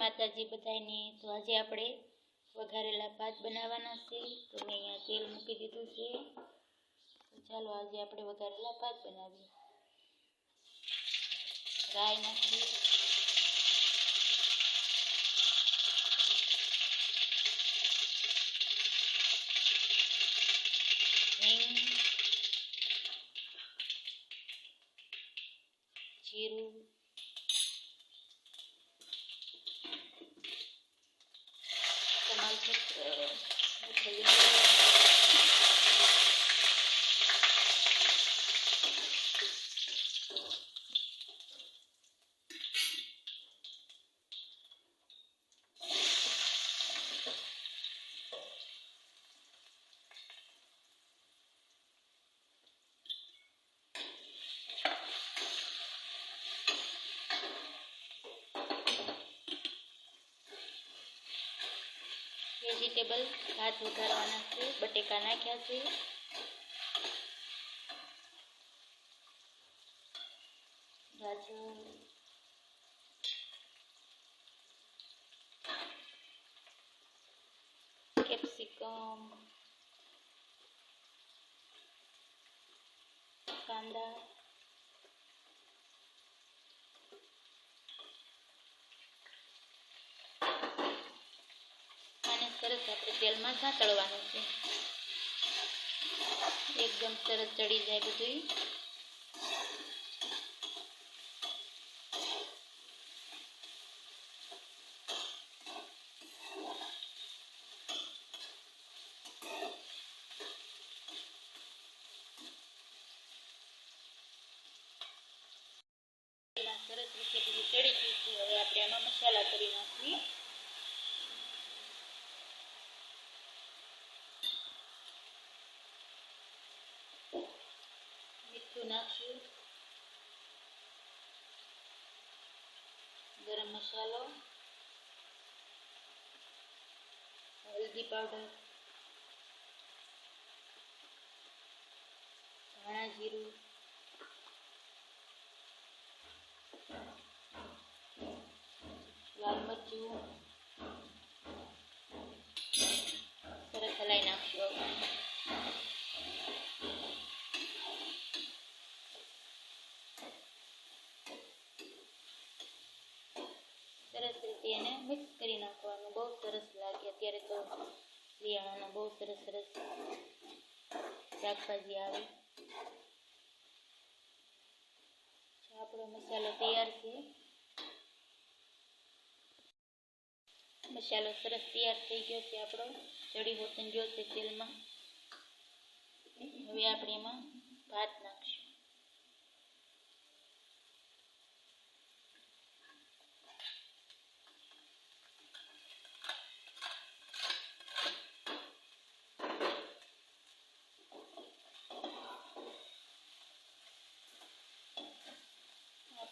માતાજી બધાની તો આજે આપણે વઘારેલા ભાત બનાવવાના છે. તો મેં અહીંયા તેલ મૂકી દીધું છે. ચાલો આજે આપણે વઘારેલા ભાત બનાવીએ. રાઈ નાખીએ. હિંગ. 呃不可以 વેજીટેબલ ભાત વઘારવાના છે બટેકા નાખ્યા છે ગાજર કેપ્સિકમ કાંદા આને સરસ આપણે તેલમાં સાંતળવાનું છે. એકદમ સરસ ચડી જાય બધું સરસ રીતે બધું ચડી ગયું છે. હવે આપણે એમાં મસાલા કરી નાખીએ. મીઠું નાખશું ગરમ મસાલો. હલ્દી પાવડર. ધાણા જીરું. લાલ મરચું સરસ હલાઈ નાખશું હવે. રીતે એને મિક્સ કરી નાખવાનું. બહુ સરસ લાગે. અત્યારે તો શિયાળાના બહુ સરસ સરસ શાકભાજી આવે. આપણો મસાલો તૈયાર છે. મસાલો સરસ તૈયાર થઈ ગયો છે આપણો. જડી હોતન ગયો છે તેલમાં. હવે આપણે એમાં ભાત નાખશું.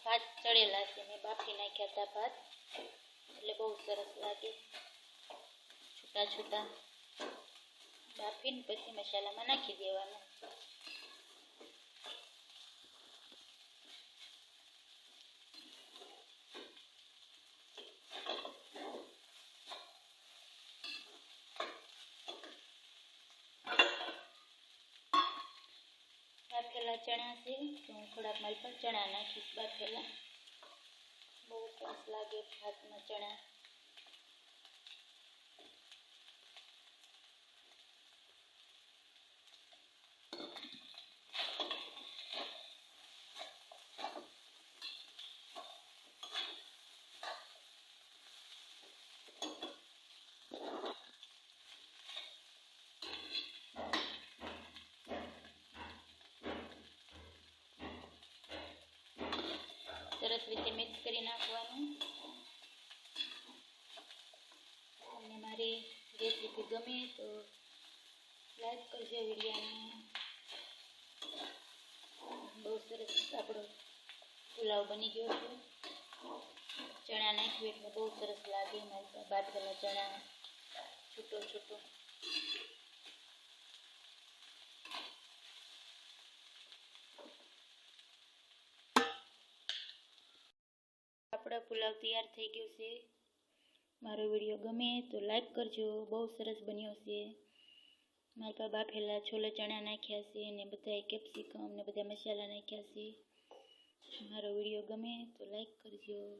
ભાત ચડેલા છે મેં બાફી નાખ્યા હતા ભાત. એટલે બહુ સરસ લાગે. છૂટા છૂટા. બાફીને પછી મસાલામાં નાખી દેવાના. બાફેલા ચણા છે તો હું થોડાક મારી પર ચણા નાખીશ બાફેલા. બહુ સરસ લાગે ભાતમાં ચણા સરસ રીતે મિક્સ કરી નાખવાનું. અને મારી રેસીપી ગમે તો લાઈક કરજો વિડીયાને. બહુ સરસ આપણો પુલાવ બની ગયો છે. ચણા નાખ્યું એટલે બહુ સરસ લાગે. મારી બાફેલા ચણા, છૂટો છૂટો આપણો પુલાવ તૈયાર થઈ ગયો છે. મારો વીડિયો ગમે તો લાઈક કરજો, બહુ સરસ બન્યો છે. મારા પાસે બાફેલા છોલે ચણા નાખ્યા છે ને બધા કેપ્સિકમ ને બધા મસાલા નાખ્યા છે. મારો વીડિયો ગમે તો લાઈક કરજો.